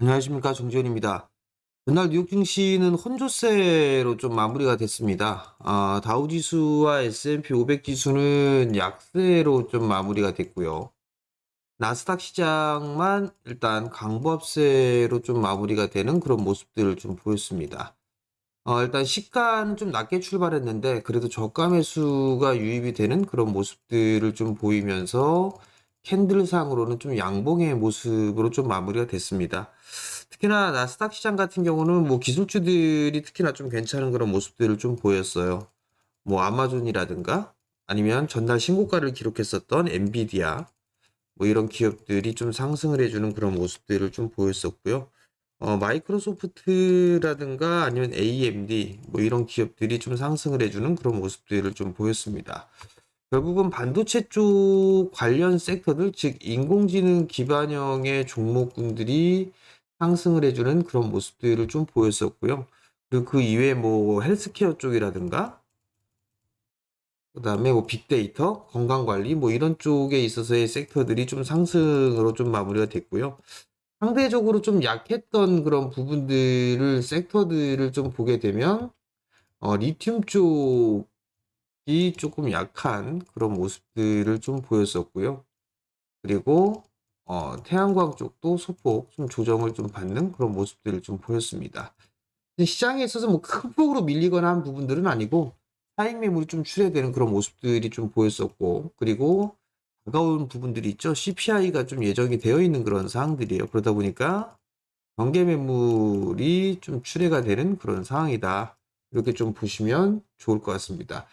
안녕하십니까 정지현입니다. 전날 뉴욕 증시는 혼조세로 좀 마무리가 됐습니다. 아, 다우 지수와 S&P 500 지수는 약세로 좀 마무리가 됐고요. 나스닥 시장만 일단 강보합세로 좀 마무리가 되는 그런 모습들을 좀 보였습니다. 어, 일단 시가는 좀 낮게 출발했는데 그래도 저가 매수가 유입이 되는 그런 모습들을 좀 보이면서 캔들상으로는 좀 양봉의 모습으로 좀 마무리가 됐습니다. 특히나 나스닥 시장 같은 경우는 뭐 기술주들이 특히나 좀 괜찮은 그런 모습들을 좀 보였어요. 뭐 아마존이라든가 아니면 전날 신고가를 기록했었던 엔비디아 뭐 이런 기업들이 좀 상승을 해주는 그런 모습들을 좀 보였었고요. 어, 마이크로소프트라든가 아니면 AMD 뭐 이런 기업들이 좀 상승을 해주는 그런 모습들을 좀 보였습니다. 결국은 반도체 쪽 관련 섹터들, 즉 인공지능 기반형의 종목군들이 상승을 해주는 그런 모습들을 좀 보였었고요. 그리고 그 이외에 뭐 헬스케어 쪽이라든가 그 다음에 뭐 빅데이터, 건강관리 뭐 이런 쪽에 있어서의 섹터들이 좀 상승으로 좀 마무리가 됐고요. 상대적으로 좀 약했던 그런 부분들을 섹터들을 좀 보게 되면 어, 리튬 쪽 이 조금 약한 그런 모습들을 좀 보였었고요. 그리고 어, 태양광 쪽도 소폭 좀 조정을 좀 받는 그런 모습들을 좀 보였습니다. 시장에 있어서 뭐 큰 폭으로 밀리거나 한 부분들은 아니고 차익 매물이 좀 출회되는 그런 모습들이 좀 보였었고 그리고 다가온 부분들이 있죠. CPI가 좀 예정이 되어 있는 그런 사항들이에요. 그러다 보니까 경계 매물이 좀 출회가 되는 그런 상황이다. 이렇게 좀 보시면 좋을 것 같습니다.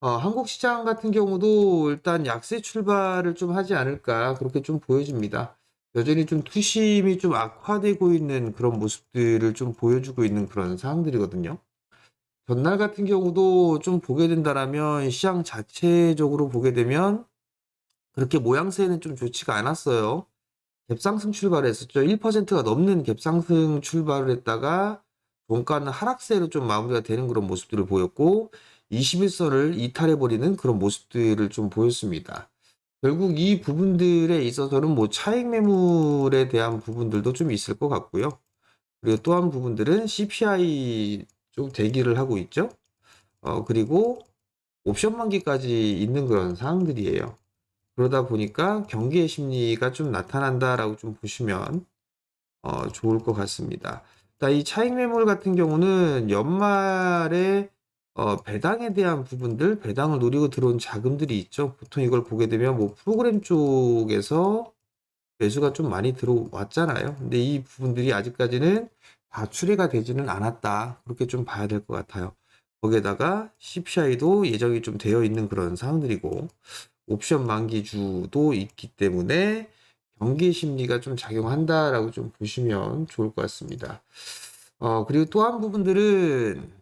어, 한국 시장 같은 경우도 일단 약세 출발을 좀 하지 않을까 그렇게 좀 보여집니다. 여전히 좀 투심이 좀 악화되고 있는 그런 모습들을 좀 보여주고 있는 그런 상황들이거든요. 전날 같은 경우도 좀 보게 된다라면 시장 자체적으로 보게 되면 그렇게 모양새는 좀 좋지가 않았어요. 갭상승 출발을 했었죠. 1%가 넘는 갭상승 출발을 했다가 종가는 하락세로 좀 마무리가 되는 그런 모습들을 보였고 21선을 이탈해버리는 그런 모습들을 좀 보였습니다. 결국 이 부분들에 있어서는 뭐 차익 매물에 대한 부분들도 좀 있을 것 같고요. 그리고 또한 부분들은 CPI 좀 대기를 하고 있죠. 어, 그리고 옵션 만기까지 있는 그런 사항들이에요. 그러다 보니까 경기의 심리가 좀 나타난다라고 좀 보시면 어, 좋을 것 같습니다. 이 차익 매물 같은 경우는 연말에 어, 배당에 대한 부분들, 배당을 노리고 들어온 자금들이 있죠. 보통 이걸 보게 되면 뭐 프로그램 쪽에서 매수가 좀 많이 들어왔잖아요. 근데 이 부분들이 아직까지는 다 출회가 되지는 않았다. 그렇게 좀 봐야 될 것 같아요. 거기에다가 CPI도 예정이 좀 되어 있는 그런 상황들이고, 옵션 만기주도 있기 때문에 경기 심리가 좀 작용한다라고 좀 보시면 좋을 것 같습니다. 어, 그리고 또 한 부분들은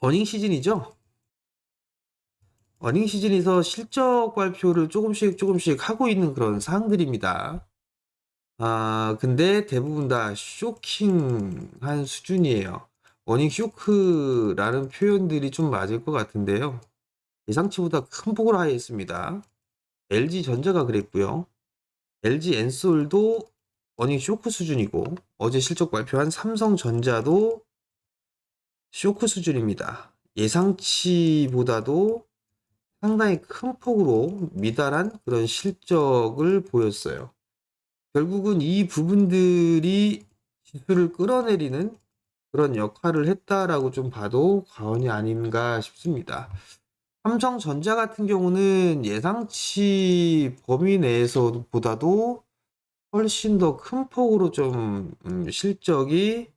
어닝 시즌이죠. 어닝 시즌에서 실적 발표를 조금씩 조금씩 하고 있는 그런 사항들입니다. 아, 근데 대부분 다 쇼킹한 수준이에요. 어닝 쇼크라는 표현들이 좀 맞을 것 같은데요. 예상치보다 큰 폭을 하회했습니다. LG 전자가 그랬고요. LG 엔솔도 어닝 쇼크 수준이고 어제 실적 발표한 삼성전자도 쇼크 수준입니다. 예상치보다도 상당히 큰 폭으로 미달한 그런 실적을 보였어요. 결국은 이 부분들이 지수를 끌어내리는 그런 역할을 했다라고 좀 봐도 과언이 아닌가 싶습니다. 삼성전자 같은 경우는 예상치 범위 내에서 보다도 훨씬 더 큰 폭으로 좀 음, 실적이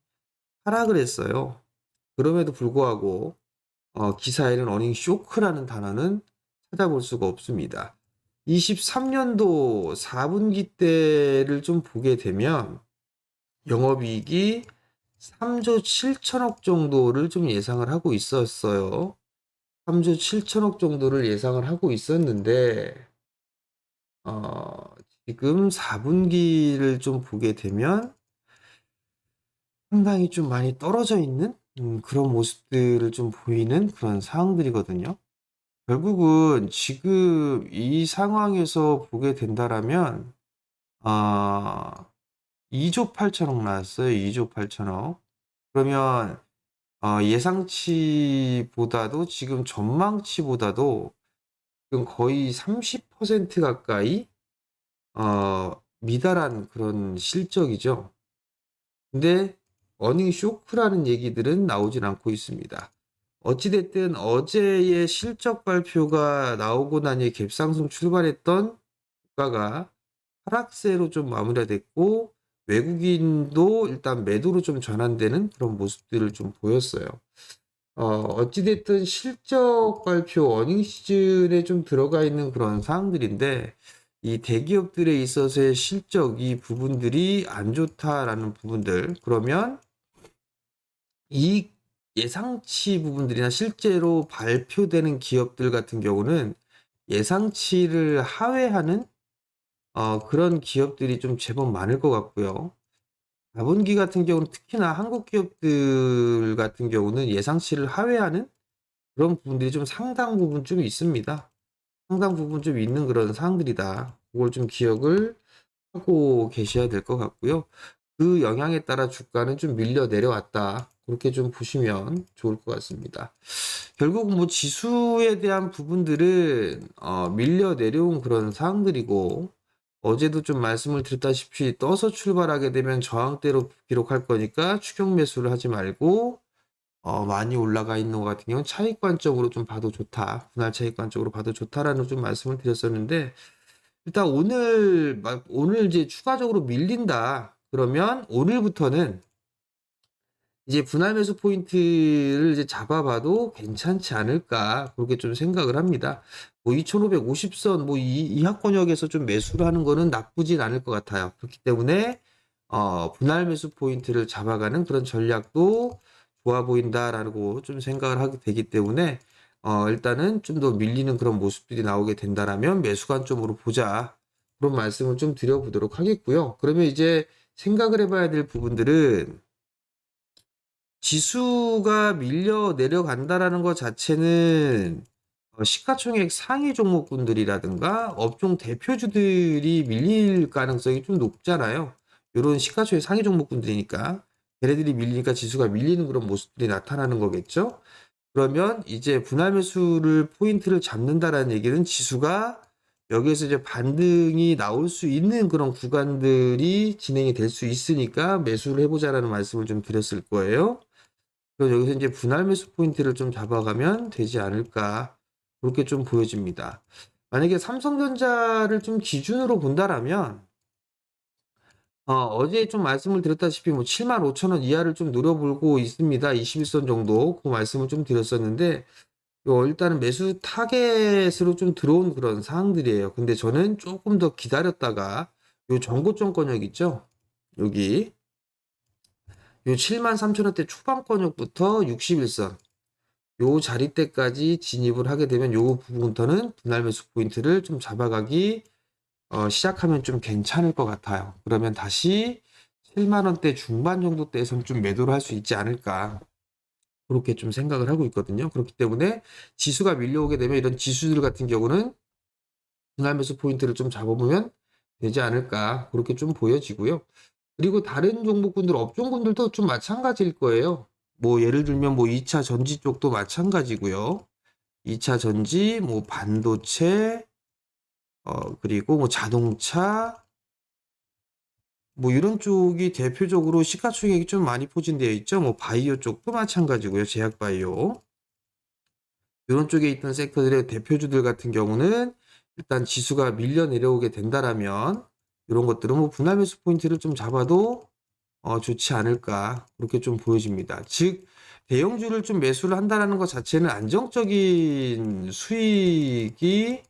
하락을 했어요. 그럼에도 불구하고 어, 기사에 는 어닝 쇼크라는 단어는 찾아볼 수가 없습니다. 23년도 4분기 때를 좀 보게 되면 영업이익이 3조 7천억 정도를 좀 예상을 하고 있었어요. 3조 7천억 정도를 예상을 하고 있었는데 어, 지금 4분기를 좀 보게 되면 상당히 좀 많이 떨어져 있는 음, 그런 모습들을 좀 보이는 그런 상황들이거든요. 결국은 지금 이 상황에서 보게 된다라면 아 2조 8천억 나왔어요. 2조 8천억. 그러면 어, 예상치보다도 지금 전망치보다도 지금 거의 30% 가까이 어, 미달한 그런 실적이죠. 근데 어닝 쇼크라는 얘기들은 나오진 않고 있습니다. 어찌됐든 어제의 실적 발표가 나오고 나니 갭상승 출발했던 주가가 하락세로 좀 마무리가 됐고 외국인도 일단 매도로 좀 전환되는 그런 모습들을 좀 보였어요. 어, 어찌됐든 실적 발표 어닝 시즌에 좀 들어가 있는 그런 사항들인데 이 대기업들에 있어서의 실적 이 부분들이 안 좋다라는 부분들 그러면 이 예상치 부분들이나 실제로 발표되는 기업들 같은 경우는 예상치를 하회하는 어, 그런 기업들이 좀 제법 많을 것 같고요. 자본기 같은 경우는 특히나 한국 기업들 같은 경우는 예상치를 하회하는 그런 부분들이 좀 상당 부분 좀 있습니다. 상당 부분 좀 있는 그런 사항들이다. 그걸 좀 기억을 하고 계셔야 될 것 같고요. 그 영향에 따라 주가는 좀 밀려 내려왔다. 그렇게 좀 보시면 좋을 것 같습니다. 결국 뭐 지수에 대한 부분들은 어, 밀려 내려온 그런 사항들이고 어제도 좀 말씀을 드렸다시피 떠서 출발하게 되면 저항대로 기록할 거니까 추격 매수를 하지 말고 어, 많이 올라가 있는 것 같은 경우는 차익 관점으로 좀 봐도 좋다. 분할 차익 관점으로 봐도 좋다라는 좀 말씀을 드렸었는데 일단 오늘 막 오늘 이제 추가적으로 밀린다. 그러면 오늘부터는 이제 분할 매수 포인트를 이제 잡아봐도 괜찮지 않을까 그렇게 좀 생각을 합니다. 뭐 2550선 뭐 이 이 하권역에서 좀 매수를 하는 거는 나쁘진 않을 것 같아요. 그렇기 때문에 어 분할 매수 포인트를 잡아가는 그런 전략도 좋아 보인다라고 좀 생각을 하게 되기 때문에 어 일단은 좀 더 밀리는 그런 모습들이 나오게 된다라면 매수 관점으로 보자. 그런 말씀을 좀 드려보도록 하겠고요. 그러면 이제 생각을 해봐야 될 부분들은 지수가 밀려 내려간다라는 것 자체는 어, 시가총액 상위 종목군들이라든가 업종 대표주들이 밀릴 가능성이 좀 높잖아요. 이런 시가총액 상위 종목군들이니까 걔네들이 밀리니까 지수가 밀리는 그런 모습들이 나타나는 거겠죠. 그러면 이제 분할 매수를 포인트를 잡는다라는 얘기는 지수가 여기에서 이제 반등이 나올 수 있는 그런 구간들이 진행이 될 수 있으니까 매수를 해보자라는 말씀을 좀 드렸을 거예요. 그래서 여기서 이제 분할 매수 포인트를 좀 잡아가면 되지 않을까 그렇게 좀 보여집니다. 만약에 삼성전자를 좀 기준으로 본다라면 어, 어제 좀 말씀을 드렸다시피 뭐 7만 5천 원 이하를 좀 노려보고 있습니다. 21선 정도 그 말씀을 좀 드렸었는데 요 일단은 매수 타겟으로 좀 들어온 그런 사항들이에요. 근데 저는 조금 더 기다렸다가 요 정고점 권역 있죠? 여기 요 7만 3천 원대 초반권역부터 61선 요 자리대까지 진입을 하게 되면 요 부분부터는 분할 매수 포인트를 좀 잡아가기 어, 시작하면 좀 괜찮을 것 같아요. 그러면 다시 7만 원대 중반 정도 대에서는 좀 매도를 할 수 있지 않을까. 그렇게 좀 생각을 하고 있거든요. 그렇기 때문에 지수가 밀려오게 되면 이런 지수들 같은 경우는 분할 매수 포인트를 좀 잡아보면 되지 않을까. 그렇게 좀 보여지고요. 그리고 다른 종목군들, 업종군들도 좀 마찬가지일 거예요. 뭐 예를 들면 뭐 2차 전지 쪽도 마찬가지고요. 2차 전지, 뭐 반도체, 어, 그리고 뭐 자동차, 뭐 이런 쪽이 대표적으로 시가총액이 좀 많이 포진되어 있죠. 뭐 바이오 쪽도 마찬가지고요. 제약 바이오. 이런 쪽에 있던 섹터들의 대표주들 같은 경우는 일단 지수가 밀려 내려오게 된다라면 이런 것들은 뭐 분할 매수 포인트를 좀 잡아도 어, 좋지 않을까 그렇게 좀 보여집니다. 즉 대형주를 좀 매수를 한다라는 것 자체는 안정적인 수익이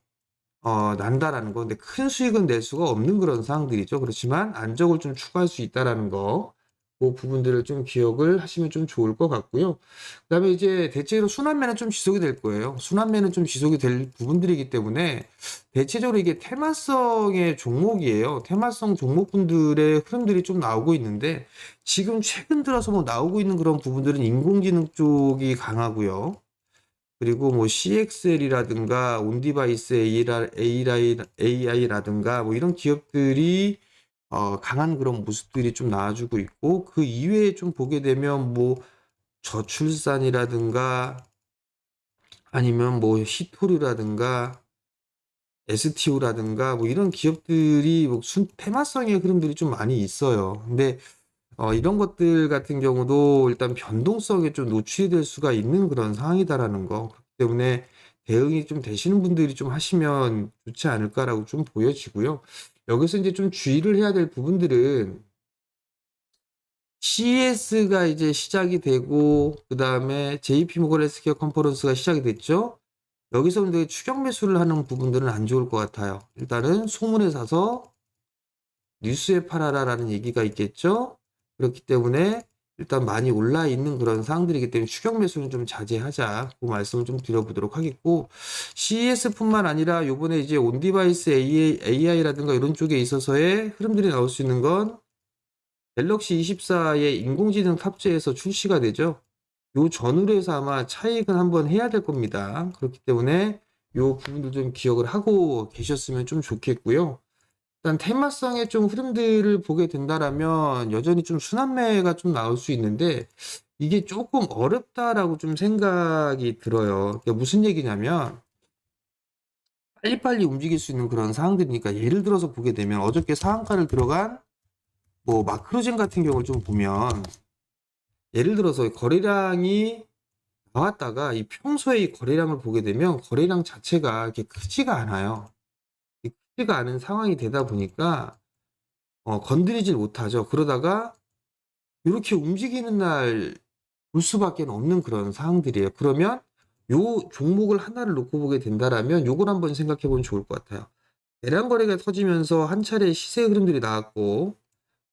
어, 난다라는 거. 근데 큰 수익은 낼 수가 없는 그런 상황들이죠. 그렇지만 안정을 좀 추구할 수 있다라는 거. 그 부분들을 좀 기억을 하시면 좀 좋을 것 같고요. 그 다음에 이제 대체로 순환매는 좀 지속이 될 거예요. 순환매는 좀 지속이 될 부분들이기 때문에 대체적으로 이게 테마성의 종목이에요. 테마성 종목분들의 흐름들이 좀 나오고 있는데 지금 최근 들어서 뭐 나오고 있는 그런 부분들은 인공지능 쪽이 강하고요. 그리고 뭐 CXL이라든가 온디바이스 AI라든가 뭐 이런 기업들이 어, 강한 그런 모습들이 좀 나와주고 있고 그 이외에 좀 보게 되면 뭐 저출산이라든가 아니면 뭐 히토류라든가 STO라든가 뭐 이런 기업들이 뭐 순, 테마성의 흐름들이 좀 많이 있어요. 근데 어, 이런 것들 같은 경우도 일단 변동성에 좀 노출이 될 수가 있는 그런 상황이다라는 거. 그렇기 때문에 대응이 좀 되시는 분들이 좀 하시면 좋지 않을까라고 좀 보여지고요. 여기서 이제 좀 주의를 해야 될 부분들은 CES가 이제 시작이 되고 그 다음에 JP 모건 헬스케어 컨퍼런스가 시작이 됐죠. 여기서 근데 추격 매수를 하는 부분들은 안 좋을 것 같아요. 일단은 소문에 사서 뉴스에 팔아라라는 얘기가 있겠죠. 그렇기 때문에 일단 많이 올라 있는 그런 상황들이기 때문에 추격 매수는 좀 자제하자. 그 말씀을 좀 드려보도록 하겠고 CES뿐만 아니라 요번에 이제 온디바이스 AI라든가 이런 쪽에 있어서의 흐름들이 나올 수 있는 건 갤럭시 24의 인공지능 탑재해서 출시가 되죠. 요 전후로 해서 아마 차익은 한번 해야 될 겁니다. 그렇기 때문에 요 부분도 좀 기억을 하고 계셨으면 좀 좋겠고요. 일단 테마성의 좀 흐름들을 보게 된다라면 여전히 좀 순환매가 좀 나올 수 있는데 이게 조금 어렵다라고 좀 생각이 들어요. 그게 무슨 얘기냐면 빨리빨리 움직일 수 있는 그런 상황들이니까 예를 들어서 보게 되면 어저께 상한가를 들어간 뭐 마크로젠 같은 경우를 좀 보면 예를 들어서 거래량이 나왔다가 이 평소에 이 거래량을 보게 되면 거래량 자체가 이렇게 크지가 않아요. 이 크지가 않은 상황이 되다 보니까 어, 건드리질 못하죠. 그러다가 이렇게 움직이는 날 볼 수밖에 없는 그런 상황들이에요. 그러면 요 종목을 하나를 놓고 보게 된다라면 요걸 한번 생각해 보면 좋을 것 같아요. 대량 거래가 터지면서 한 차례 시세 흐름들이 나왔고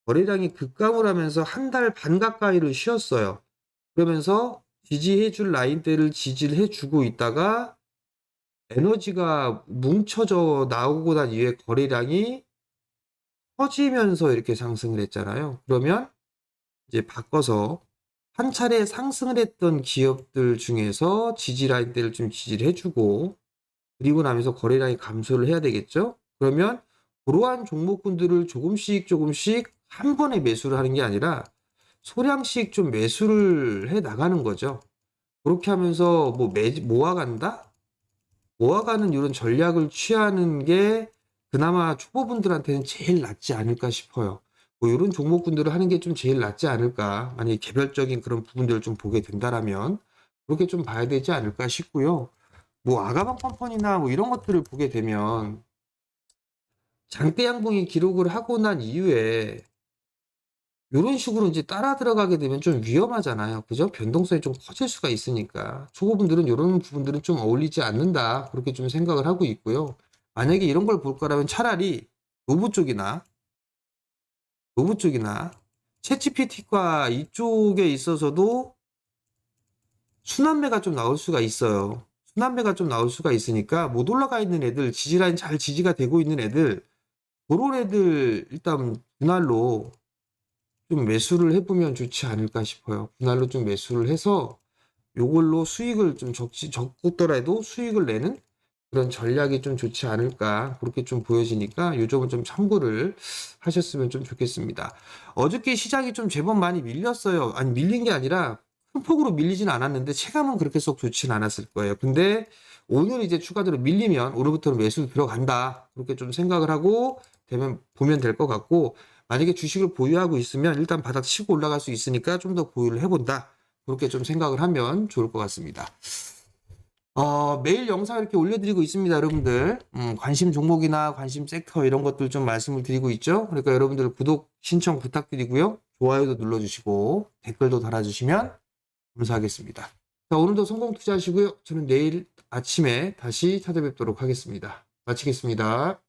거래량이 급감을 하면서 한 달 반 가까이를 쉬었어요. 그러면서 지지해줄 라인대를 지지를 해주고 있다가 에너지가 뭉쳐져 나오고 난 이후에 거래량이 커지면서 이렇게 상승을 했잖아요. 그러면 이제 바꿔서 한 차례 상승을 했던 기업들 중에서 지지 라인대를 좀 지지를 해주고 그리고 나면서 거래량이 감소를 해야 되겠죠. 그러면 그러한 종목군들을 조금씩 조금씩 한 번에 매수를 하는 게 아니라 소량씩 좀 매수를 해 나가는 거죠. 그렇게 하면서 뭐 매, 모아간다? 모아가는 이런 전략을 취하는 게 그나마 초보분들한테는 제일 낫지 않을까 싶어요. 뭐 이런 종목군들을 하는 게 좀 제일 낫지 않을까. 만약에 개별적인 그런 부분들을 좀 보게 된다라면 그렇게 좀 봐야 되지 않을까 싶고요. 뭐 아가방 컴퍼니나 뭐 이런 것들을 보게 되면 장대 양봉이 기록을 하고 난 이후에 요런 식으로 이제 따라 들어가게 되면 좀 위험하잖아요. 그죠? 변동성이 좀 커질 수가 있으니까. 초보분들은 요런 부분들은 좀 어울리지 않는다. 그렇게 좀 생각을 하고 있고요. 만약에 이런 걸 볼 거라면 차라리 노부 쪽이나 노부 쪽이나 채치피티과 이쪽에 있어서도 순환매가 좀 나올 수가 있어요. 순환매가 좀 나올 수가 있으니까 못 올라가 있는 애들, 지지라인 잘 지지가 되고 있는 애들, 그런 애들 일단 분할로 좀 매수를 해보면 좋지 않을까 싶어요. 분할로 좀 매수를 해서 요걸로 수익을 좀 적지, 적더라도 수익을 내는 그런 전략이 좀 좋지 않을까 그렇게 좀 보여지니까 요 점은 좀 참고를 하셨으면 좀 좋겠습니다. 어저께 시장이 좀 제법 많이 밀렸어요. 아니 밀린 게 아니라 큰 폭으로 밀리진 않았는데 체감은 그렇게 썩 좋진 않았을 거예요. 근데 오늘 이제 추가적으로 밀리면 오늘부터는 매수 들어간다 그렇게 좀 생각을 하고 되면 보면 될 것 같고 만약에 주식을 보유하고 있으면 일단 바닥 치고 올라갈 수 있으니까 좀 더 보유를 해본다. 그렇게 좀 생각을 하면 좋을 것 같습니다. 어, 매일 영상 이렇게 올려드리고 있습니다, 여러분들. 음, 관심 종목이나 관심 섹터 이런 것들 좀 말씀을 드리고 있죠. 그러니까 여러분들 구독 신청 부탁드리고요. 좋아요도 눌러주시고 댓글도 달아주시면 감사하겠습니다. 자, 오늘도 성공 투자하시고요. 저는 내일 아침에 다시 찾아뵙도록 하겠습니다. 마치겠습니다.